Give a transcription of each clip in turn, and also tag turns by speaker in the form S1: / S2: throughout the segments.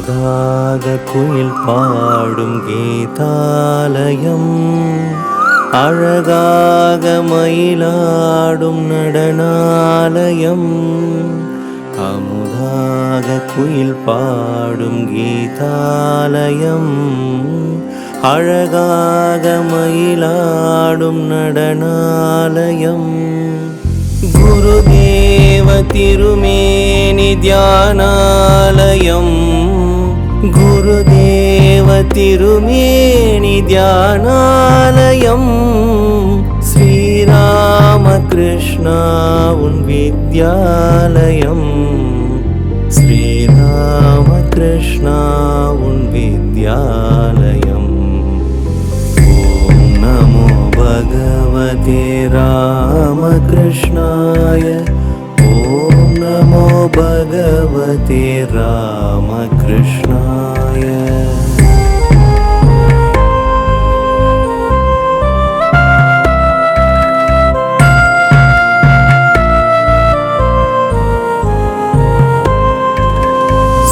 S1: அமுதாக குயில் பாடும் கீதாலயம். அழகாக மயிலாடும் நடனாலயம். அமுதாக குயில் பாடும் கீதாலயம். அழகாக மயிலாடும் நடனாலயம். குருதேவ திருமேனி தியானாலயம். गुरुदेवतिरुमिनिध्यानालयं श्रीरामकृष्णान् श्रीरामकृष्णा उन्विद्यालयम् ॐ नमो भगवते रामकृष्णाय भगवते रामकृष्णाय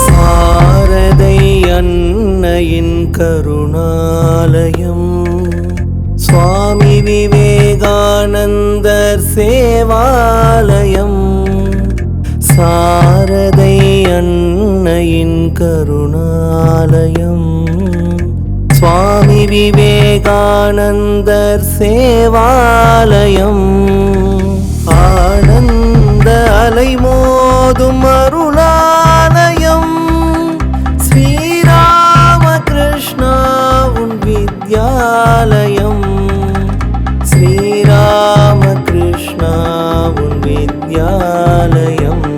S1: சாரதை அன்னையின் கருணாலயம் சுவாமி விவேகானந்தர் சேவாலயம் சாரதை அன்னையின் கருணாலயம். சுவாமி விவேகானந்தர் சேவாலயம். ஆனந்த அலைமோதும் அருளாலயம். ஸ்ரீராமகிருஷ்ணா உன் வித்யாலயம். ஸ்ரீராமகிருஷ்ணா உன் வித்யாலயம்.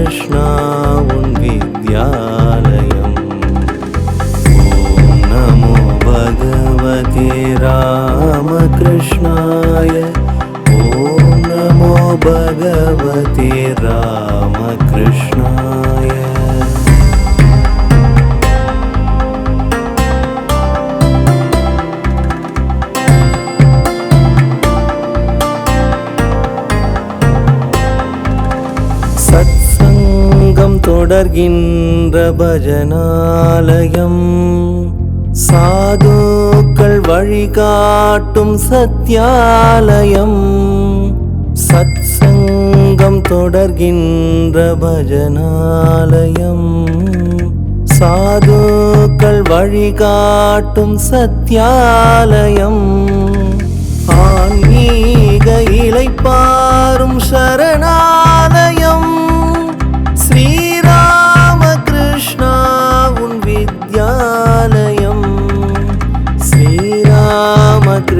S1: कृष्णा उन् विद्यालयम्। ॐ नमो भगवते रामकृष्णाय। ॐ नमो भगवते தொடர்கின்ற பஜனாலயம். சாதுக்கள் வழிகாட்டும் சத்யாலயம். சத்சங்கம் தொடர்கின்ற பஜனாலயம். சாதுக்கள் வழிகாட்டும் சத்தியாலயம் ஆன்மீக இலைப்பாரும் சரணா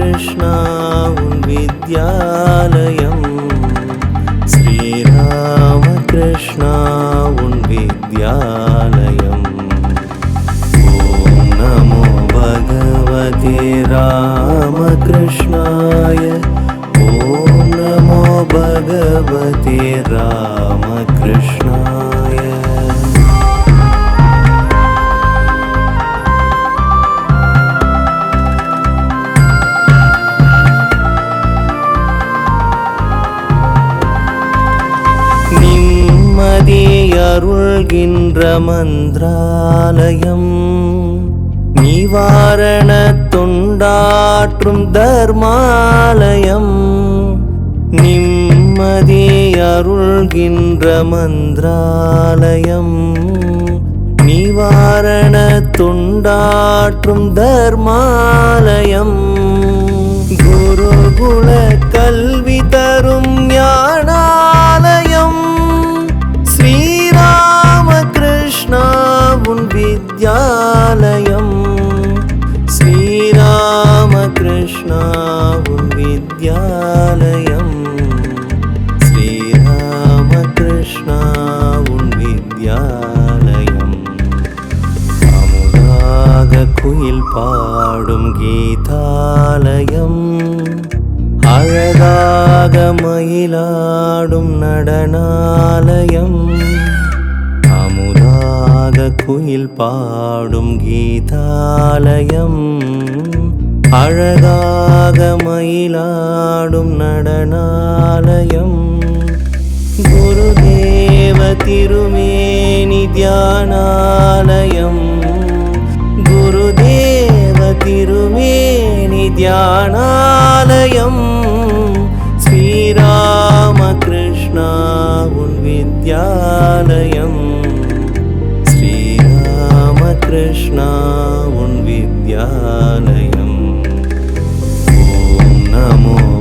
S1: कृष्णान् विद्यालयं। श्रीरामकृष्णा विद्या நிம்மதி அருள்கின்ற மந்திராலயம். நிவாரண தொண்டாற்றும் தர்மாலயம். நிம்மதி அருள்கின்ற மந்திராலயம். நிவாரண தொண்டாற்றும் தர்மாலயம். வித்யாலயம் ஸ்ரீராமகிருஷ்ணா உன் வித்யாலயம் அமுதாக குயில் பாடும் கீதாலயம் அழகாக மயிலாடும் நடனாலயம் அமுதாக குயில் பாடும் கீதாலயம் அழகாக மயிலாடும் நடனாலயம். குருதேவ திருமேனி தியானாலயம். குருதேவ திருமேனி தியானாலயம். ஸ்ரீராமகிருஷ்ணா உன் வித்யாலயம். ஸ்ரீராமகிருஷ்ணா உன் வித்யாலயம்.